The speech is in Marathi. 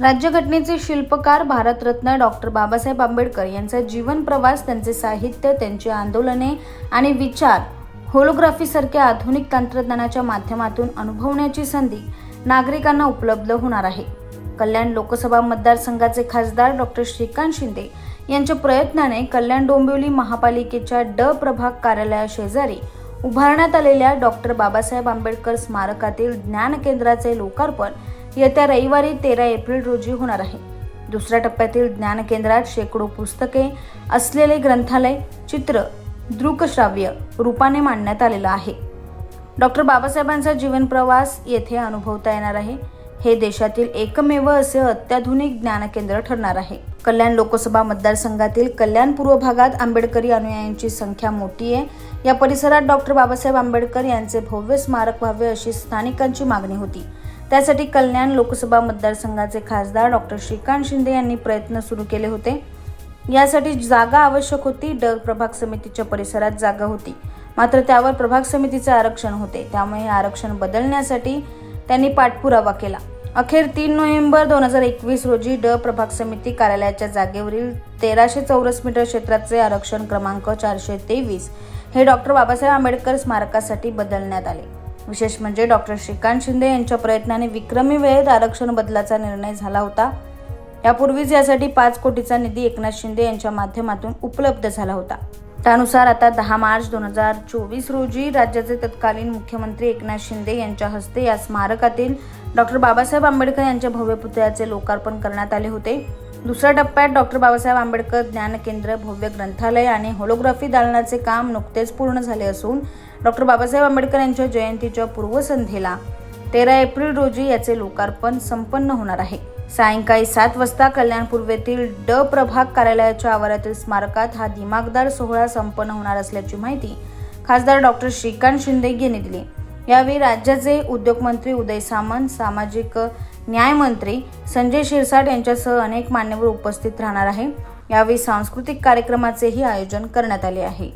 राज्यघटनेचे शिल्पकार भारतरत्न डॉक्टर बाबासाहेब आंबेडकर यांचा जीवन प्रवास त्यांचे साहित्य त्यांची आंदोलने आणि विचार होलोग्राफीसारख्या आधुनिक तंत्रज्ञानाच्या माध्यमातून अनुभवण्याची संधी नागरिकांना उपलब्ध होणार आहे. कल्याण लोकसभा मतदारसंघाचे खासदार डॉक्टर श्रीकांत शिंदे यांच्या प्रयत्नाने कल्याण डोंबिवली महापालिकेच्या ड प्रभाग कार्यालयाशेजारी उभारण्यात आलेल्या डॉक्टर बाबासाहेब आंबेडकर स्मारकातील ज्ञान केंद्राचे लोकार्पण येत्या रविवारी तेरा एप्रिल रोजी होणार आहे. दुसऱ्या टप्प्यातील ज्ञानकेंद्रात शेकडो पुस्तके असलेले ग्रंथालय चित्र दृकश्राव्य रूपाने मांडण्यात आलेलं आहे. डॉक्टर बाबासाहेबांचा जीवनप्रवास येथे अनुभवता येणार आहे. हे देशातील एकमेव असे अत्याधुनिक ज्ञानकेंद्र ठरणार आहे. कल्याण लोकसभा मतदारसंघातील कल्याण पूर्व भागात आंबेडकरी अनुयायांची संख्या मोठी आहे. या परिसरात डॉक्टर बाबासाहेब आंबेडकर यांचे भव्य स्मारक व्हावे अशी स्थानिकांची मागणी होती. त्यासाठी कल्याण लोकसभा मतदारसंघाचे खासदार डॉक्टर श्रीकांत शिंदे यांनी प्रयत्न सुरू केले होते. यासाठी जागा आवश्यक होती ड प्रभाग समितीच्या परिसरात जागा होती. मात्र त्यावर प्रभाग समितीचे आरक्षण होते. त्यामुळे हे आरक्षण बदलण्यासाठी त्यांनी पाठपुरावा केला. अखेर तीन नोव्हेंबर दोन हजार एकवीस रोजी ड प्रभाग समिती कार्यालयाच्या जागेवरील तेराशे चौरस मीटर क्षेत्राचे आरक्षण क्रमांक चारशे तेवीस हे डॉक्टर बाबासाहेब आंबेडकर स्मारकासाठी बदलण्यात आले. विशेष म्हणजे डॉक्टर श्रीकांत शिंदे यांच्या प्रयत्नाने विक्रमी वेळेत आरक्षण बदलाचा निर्णय झाला होता. यापूर्वीच यासाठी पाच कोटीचा निधी एकनाथ शिंदे यांच्या माध्यमातून उपलब्ध झाला होता. त्यानुसार आता दहा मार्च दोन हजार चोवीस रोजी राज्याचे तत्कालीन मुख्यमंत्री एकनाथ शिंदे यांच्या हस्ते या स्मारकातील डॉक्टर बाबासाहेब आंबेडकर यांच्या भव्य पुतळ्याचे लोकार्पण करण्यात आले होते. दुसऱ्या टप्प्यात डॉक्टर बाबासाहेब आंबेडकर ज्ञान केंद्र भव्य ग्रंथालय आणि होलोग्राफी दालनाचे काम नुकतेच पूर्ण झाले असून डॉक्टर बाबासाहेब आंबेडकर यांच्या जयंतीच्या पूर्वसंध्येला तेरा एप्रिल रोजी याचे लोकार्पण संपन्न होणार आहे. सायंकाळी सात वाजता कल्याण पूर्वेतील ड प्रभाग कार्यालयाच्या आवारातील स्मारकात हा दिमागदार सोहळा संपन्न होणार असल्याची माहिती खासदार डॉक्टर श्रीकांत शिंदे यांनी दिली. यावेळी राज्याचे उद्योगमंत्री उदय सामंत सामाजिक न्यायमंत्री संजय शिरसाट यांच्यासह अनेक मान्यवर उपस्थित राहणार आहे यावेळी सांस्कृतिक कार्यक्रमाचेही आयोजन करण्यात आले आहे.